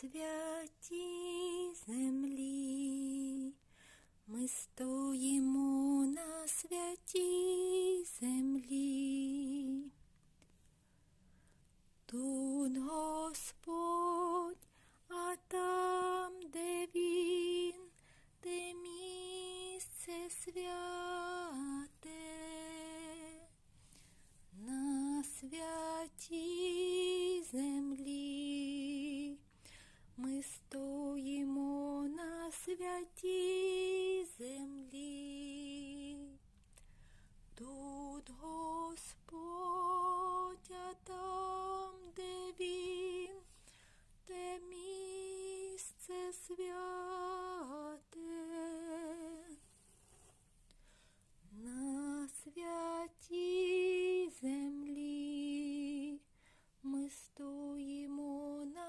святій землі, ми стоїмо на святій землі. Тут Господь, а там, де він, де місце святе, святій землі, тут Господь.